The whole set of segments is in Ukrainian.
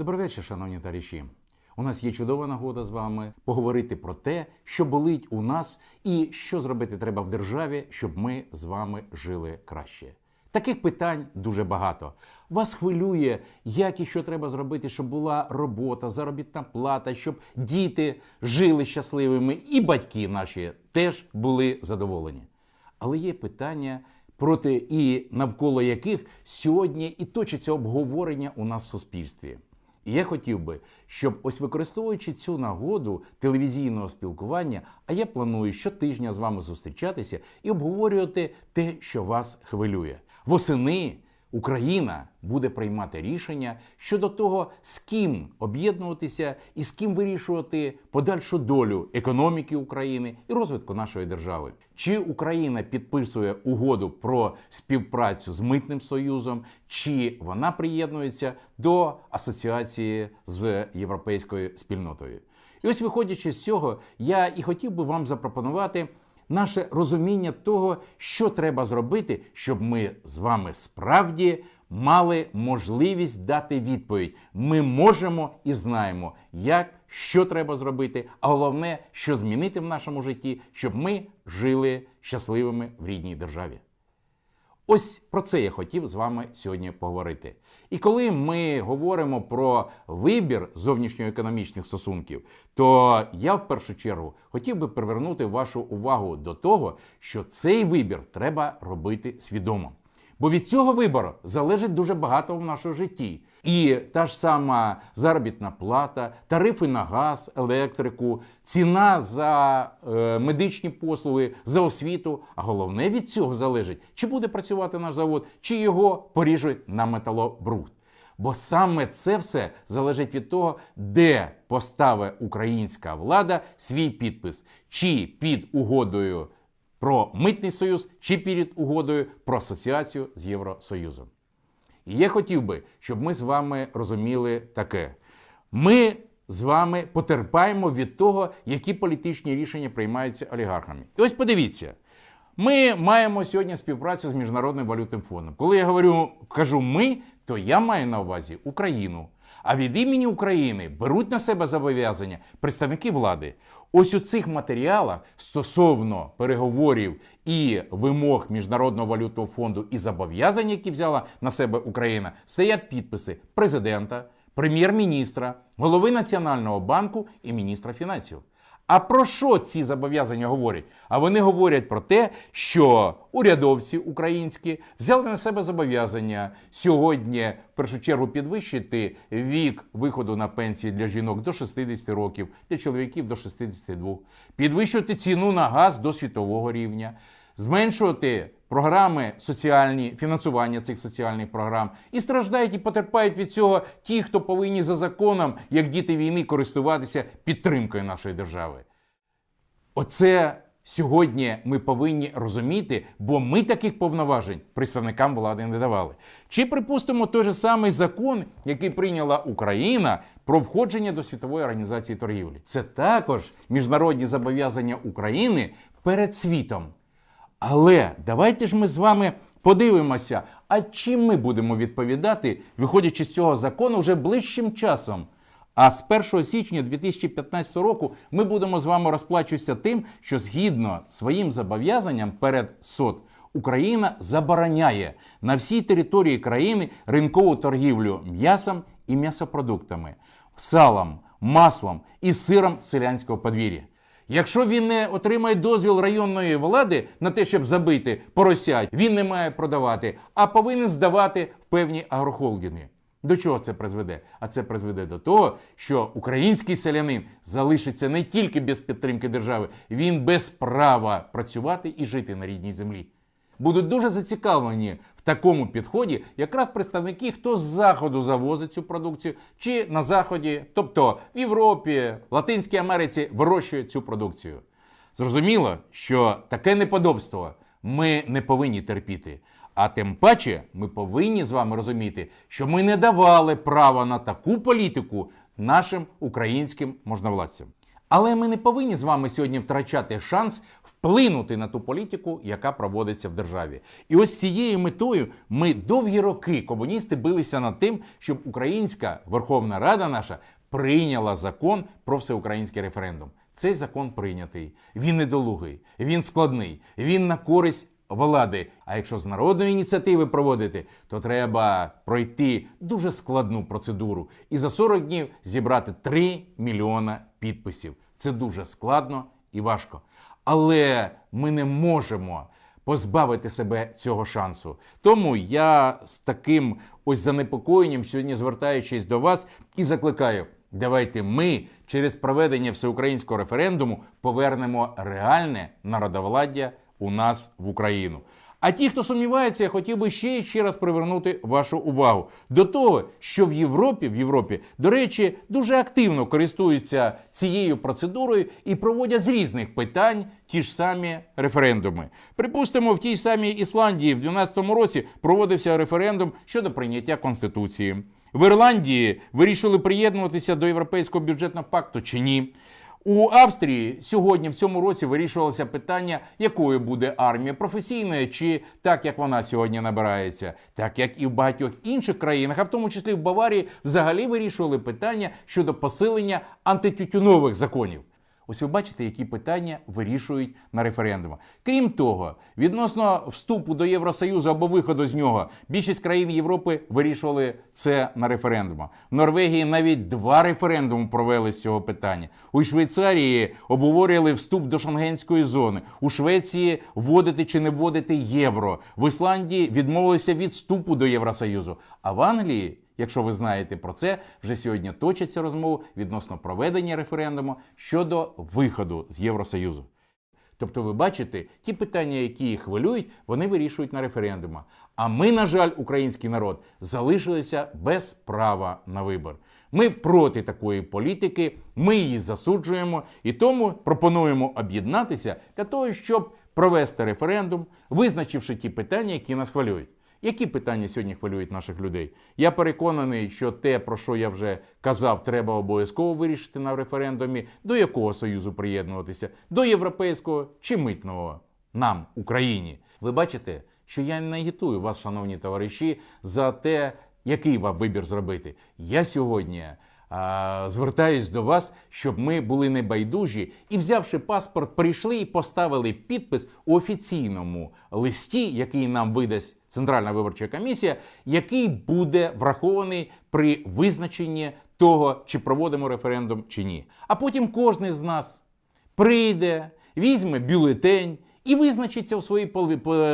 Добрий вечір, шановні товариші. У нас є чудова нагода з вами поговорити про те, що болить у нас, і що зробити треба в державі, щоб ми з вами жили краще. Таких питань дуже багато. Вас хвилює, як і що треба зробити, щоб була робота, заробітна плата, щоб діти жили щасливими, і батьки наші теж були задоволені. Але є питання, проти і навколо яких сьогодні і точиться обговорення у нас в суспільстві. І я хотів би, щоб ось використовуючи цю нагоду телевізійного спілкування, а я планую щотижня з вами зустрічатися і обговорювати те, що вас хвилює. Восени Україна буде приймати рішення щодо того, з ким об'єднуватися і з ким вирішувати подальшу долю економіки України і розвитку нашої держави. Чи Україна підписує угоду про співпрацю з митним союзом, чи вона приєднується до асоціації з європейською спільнотою? І ось, виходячи з цього, я і хотів би вам запропонувати наше розуміння того, що треба зробити, щоб ми з вами справді мали можливість дати відповідь. Ми можемо і знаємо, як що треба зробити, а головне, що змінити в нашому житті, щоб ми жили щасливими в рідній державі. Ось про це я хотів з вами сьогодні поговорити. І коли ми говоримо про вибір зовнішньоекономічних стосунків, то я в першу чергу хотів би привернути вашу увагу до того, що цей вибір треба робити свідомо. Бо від цього вибору залежить дуже багато в нашому житті. І та ж сама заробітна плата, тарифи на газ, електрику, ціна за е, медичні послуги, за освіту. А головне від цього залежить, чи буде працювати наш завод, чи його поріжуть на металобрухт. Бо саме це все залежить від того, де поставить українська влада свій підпис, чи під угодою про митний союз, чи перед угодою про асоціацію з Євросоюзом. І я хотів би, щоб ми з вами розуміли таке: ми з вами потерпаємо від того, які політичні рішення приймаються олігархами. І ось подивіться. Ми маємо сьогодні співпрацю з Міжнародним валютним фондом. Коли я говорю, кажу ми, то я маю на увазі Україну. А від імені України беруть на себе зобов'язання представники влади. Ось у цих матеріалах стосовно переговорів і вимог Міжнародного валютного фонду і зобов'язань, які взяла на себе Україна, стоять підписи президента, прем'єр-міністра, голови Національного банку і міністра фінансів. А про що ці зобов'язання говорять? А вони говорять про те, що урядовці українські взяли на себе зобов'язання сьогодні, в першу чергу, підвищити вік виходу на пенсії для жінок до 60 років, для чоловіків до 62, підвищувати ціну на газ до світового рівня, зменшувати програми соціальні, фінансування цих соціальних програм. І страждають і потерпають від цього ті, хто повинні за законом, як діти війни, користуватися підтримкою нашої держави. Оце сьогодні ми повинні розуміти, бо ми таких повноважень представникам влади не давали. Чи припустимо той же самий закон, який прийняла Україна про входження до світової організації торгівлі? Це також міжнародні зобов'язання України перед світом. Але давайте ж ми з вами подивимося, а чим ми будемо відповідати, виходячи з цього закону вже ближчим часом. А з 1 січня 2015 року ми будемо з вами розплачуватися тим, що згідно своїм зобов'язанням перед СОД Україна забороняє на всій території країни ринкову торгівлю м'ясом і м'ясопродуктами, салом, маслом і сиром селянського подвір'я. Якщо він не отримає дозвіл районної влади на те, щоб забити поросять, він не має продавати, а повинен здавати в певні агрохолдинги. До чого це призведе? А це призведе до того, що український селянин залишиться не тільки без підтримки держави, він без права працювати і жити на рідній землі. Будуть дуже зацікавлені в такому підході якраз представники, хто з заходу завозить цю продукцію, чи на заході, тобто в Європі, Латинській Америці, вирощує цю продукцію. Зрозуміло, що таке неподобство ми не повинні терпіти. А тим паче ми повинні з вами розуміти, що ми не давали права на таку політику нашим українським можновладцям. Але ми не повинні з вами сьогодні втрачати шанс вплинути на ту політику, яка проводиться в державі. І ось цією метою ми довгі роки комуністи билися над тим, щоб Українська Верховна Рада наша прийняла закон про всеукраїнський референдум. Цей закон прийнятий. Він недолугий, він складний, він на користь влади. А якщо з народної ініціативи проводити, то треба пройти дуже складну процедуру і за 40 днів зібрати 3 мільйона підписів. Це дуже складно і важко. Але ми не можемо позбавити себе цього шансу. Тому я з таким ось занепокоєнням сьогодні звертаючись до вас і закликаю. Давайте ми через проведення всеукраїнського референдуму повернемо реальне народовладдя у нас в Україну. А ті, хто сумнівається, я хотів би ще ще раз привернути вашу увагу до того, що в Європі, в Європі, до речі, дуже активно користуються цією процедурою і проводять з різних питань ті ж самі референдуми. Припустимо, в тій самій Ісландії в 2012 році проводився референдум щодо прийняття конституції. В Ірландії вирішили приєднуватися до європейського бюджетного пакту чи ні. У Австрії сьогодні в цьому році вирішувалося питання, якою буде армія професійною, чи так як вона сьогодні набирається, так як і в багатьох інших країнах, а в тому числі в Баварії, взагалі вирішували питання щодо посилення антитютюнових законів. Ось ви бачите, які питання вирішують на референдумах. Крім того, відносно вступу до Євросоюзу або виходу з нього, більшість країн Європи вирішували це на референдумах. В Норвегії навіть два референдуми провели з цього питання. У Швейцарії обговорювали вступ до шенгенської зони. У Швеції вводити чи не вводити євро. В Ісландії відмовилися від вступу до Євросоюзу. А в Англії Якщо ви знаєте про це, вже сьогодні точаться розмови відносно проведення референдуму щодо виходу з Євросоюзу. Тобто, ви бачите, ті питання, які їх хвилюють, вони вирішують на референдумах. А ми, на жаль, український народ, залишилися без права на вибір. Ми проти такої політики, ми її засуджуємо і тому пропонуємо об'єднатися для того, щоб провести референдум, визначивши ті питання, які нас хвилюють. Які питання сьогодні хвилюють наших людей? Я переконаний, що те, про що я вже казав, треба обов'язково вирішити на референдумі, до якого союзу приєднуватися, до європейського чи митного нам, Україні. Ви бачите, що я не агітую вас, шановні товариші, за те, який вам вибір зробити. Я сьогодні. Звертаюсь до вас, щоб ми були небайдужі і, взявши паспорт, прийшли і поставили підпис у офіційному листі, який нам видасть Центральна виборча комісія, який буде врахований при визначенні того, чи проводимо референдум чи ні. А потім кожен з нас прийде, візьме бюлетень і визначиться у своїй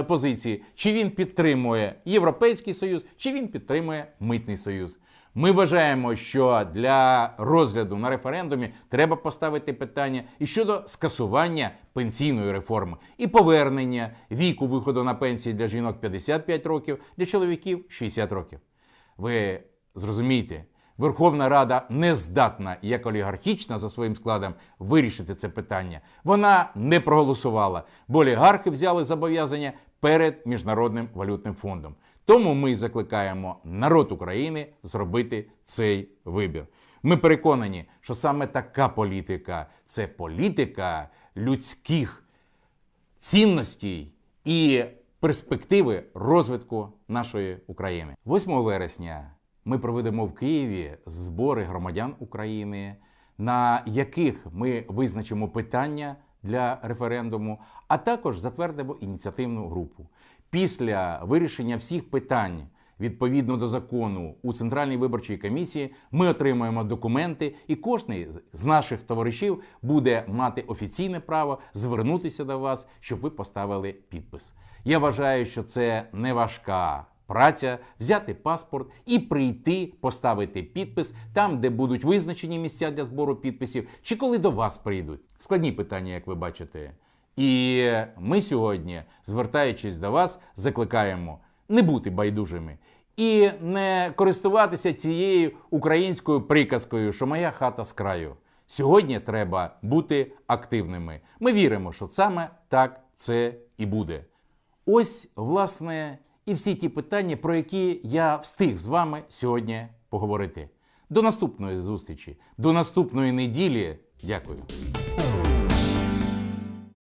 позиції, чи він підтримує Європейський Союз, чи він підтримує Митний Союз. Ми вважаємо, що для розгляду на референдумі треба поставити питання і щодо скасування пенсійної реформи і повернення віку виходу на пенсії для жінок 55 років, для чоловіків 60 років. Ви зрозумієте, Верховна Рада не здатна, як олігархічна за своїм складом, вирішити це питання. Вона не проголосувала, бо олігархи взяли зобов'язання перед Міжнародним валютним фондом. Тому ми закликаємо народ України зробити цей вибір. Ми переконані, що саме така політика це політика людських цінностей і перспективи розвитку нашої України. 8 вересня ми проведемо в Києві збори громадян України, на яких ми визначимо питання для референдуму, а також затвердимо ініціативну групу. Після вирішення всіх питань відповідно до закону у Центральній виборчій комісії ми отримаємо документи, і кожен з наших товаришів буде мати офіційне право звернутися до вас, щоб ви поставили підпис. Я вважаю, що це не важка праця взяти паспорт і прийти, поставити підпис там, де будуть визначені місця для збору підписів, чи коли до вас прийдуть. Складні питання, як ви бачите. І ми сьогодні, звертаючись до вас, закликаємо не бути байдужими і не користуватися цією українською приказкою, що моя хата з краю. Сьогодні треба бути активними. Ми віримо, що саме так це і буде. Ось, власне, і всі ті питання, про які я встиг з вами сьогодні поговорити. До наступної зустрічі, до наступної неділі. Дякую.